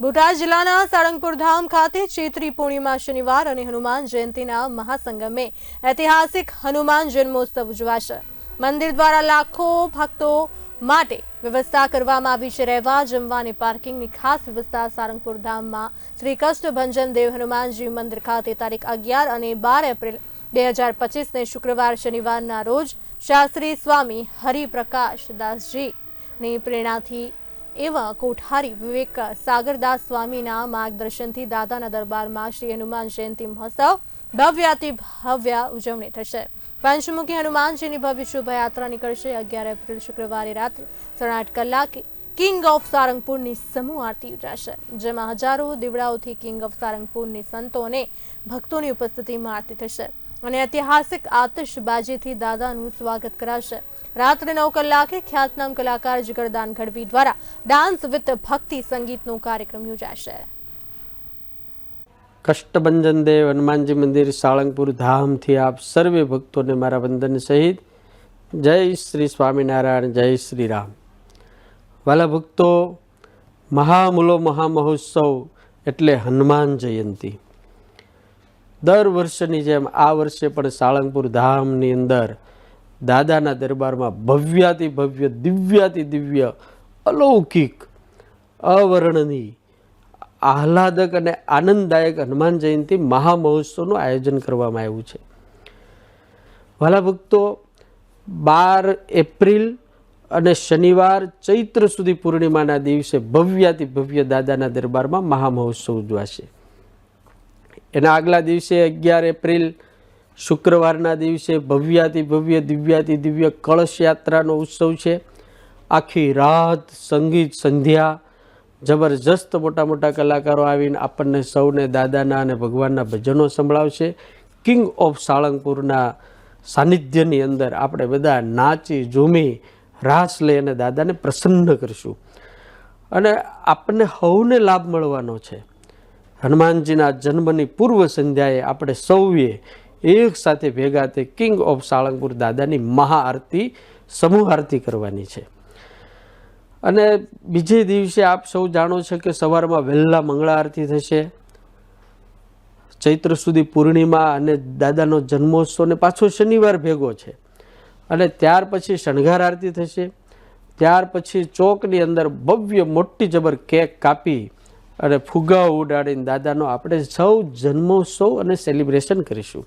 બોટાદ જિલ્લાના સાળંગપુર ધામ ખાતે ચૈત્રી પૂર્ણિમા શનિવાર અને હનુમાન જયંતિના મહાસંગમે ઐતિહાસિક હનુમાન જન્મોત્સવ ઉજવાશે. મંદિર દ્વારા લાખો ભક્તો માટે વ્યવસ્થા કરવામાં આવી છે. રહેવા જમવાની પાર્કિંગની ખાસ વ્યવસ્થા સારંગપુર ધામમાં શ્રી કષ્ટભંજન દેવ હનુમાનજી મંદિર ખાતે તારીખ અગિયાર અને બાર એપ્રિલ બે હજાર પચીસને શુક્રવાર શનિવારના રોજ શાસ્ત્રી સ્વામી હરિપ્રકાશ દાસજીની પ્રેરણાથી એવા કોઠારી વિવેક સાગરદાસ સ્વામીના માર્ગદર્શનથી દાદાના દરબારમાં શ્રી હનુમાન જયંતિ મહોત્સવ ભવ્યાતિ ભવ્ય ઉજવણી થશે. પંચમુખી હનુમાનજીની ભવ્ય શોભાયાત્રા નીકળશે અગિયાર એપ્રિલ શુક્રવારે રાત્રે સાડા કલાકે કિંગ ઓફ સારંગપુરની સમૂહ આરતી યોજાશે, જેમાં હજારો દીવડાઓથી કિંગ ઓફ સારંગપુરની સંતો અને ભક્તોની ઉપસ્થિતિમાં આરતી થશે. અને ઐતિહાસિક આતિશબાજીથી દાદાનું સ્વાગત કરાશે રાત્રે નવ કલાકે ખ્યાતનામ કલાકાર જગરદાન ગઢવી દ્વારા ડાન્સ વિથ ભક્તિ સંગીતનો કાર્યક્રમ યોજાશે. કષ્ટભંજન દેવ હનુમાનજી મંદિર, સાળંગપુર ધામથી આપ સર્વે ભક્તોને મારા વંદન સહિત જય શ્રી સ્વામિનારાયણ, જય શ્રી રામ. વાલા ભક્તો, મહામૂલો મહામહોત્સવ એટલે હનુમાન જયંતી. દર વર્ષની જેમ આ વર્ષે પણ સાળંગપુર ધામની અંદર દાદાના દરબારમાં ભવ્યાતિ ભવ્ય, દિવ્યાતિ દિવ્ય, અલૌકિક, અવર્ણનીય, આહલાદક અને આનંદદાયક હનુમાન જયંતિ મહામહોત્સવનું આયોજન કરવામાં આવ્યું છે. વાલા ભક્તો, બાર એપ્રિલ અને શનિવાર ચૈત્ર સુધી પૂર્ણિમાના દિવસે ભવ્યાતિ ભવ્ય દાદાના દરબારમાં મહામહોત્સવ ઉજવાશે. એના આગલા દિવસે અગિયાર એપ્રિલ શુક્રવારના દિવસે ભવ્યાતિ ભવ્ય દિવ્યાતિ દિવ્ય કળશ યાત્રાનો ઉત્સવ છે. આખી રાત સંગીત સંધ્યા, જબરજસ્ત મોટા મોટા કલાકારો આવીને આપણને સૌને દાદાના અને ભગવાનના ભજનો સંભળાવશે. કિંગ ઓફ સાળંગપુરના સાનિધ્યની અંદર આપણે બધા નાચી, ઝૂમી, રાસ લઈ અને દાદાને પ્રસન્ન કરશું. અને આપણને હવને લાભ મળવાનો છે. હનુમાનજીના જન્મની પૂર્વ સંધ્યાએ આપણે સૌએ એક સાથે ભેગા થઈ કિંગ ઓફ સાળંગપુર દાદાની મહાઆરતી સમૂહ આરતી કરવાની છે. અને બીજે દિવસે આપ સૌ જાણો છો કે સવારમાં વહેલા મંગળા આરતી થશે. ચૈત્ર સુધી પૂર્ણિમા અને દાદાનો જન્મોત્સવ ને પાછો શનિવાર ભેગો છે. અને ત્યાર પછી શણગાર આરતી થશે. ત્યાર પછી ચોકની અંદર ભવ્ય મોટી જબર કેક કાપી અને ફુગાઓ ઉડાડીને દાદાનો આપણે સૌ જન્મોત્સવ અને સેલિબ્રેશન કરીશું.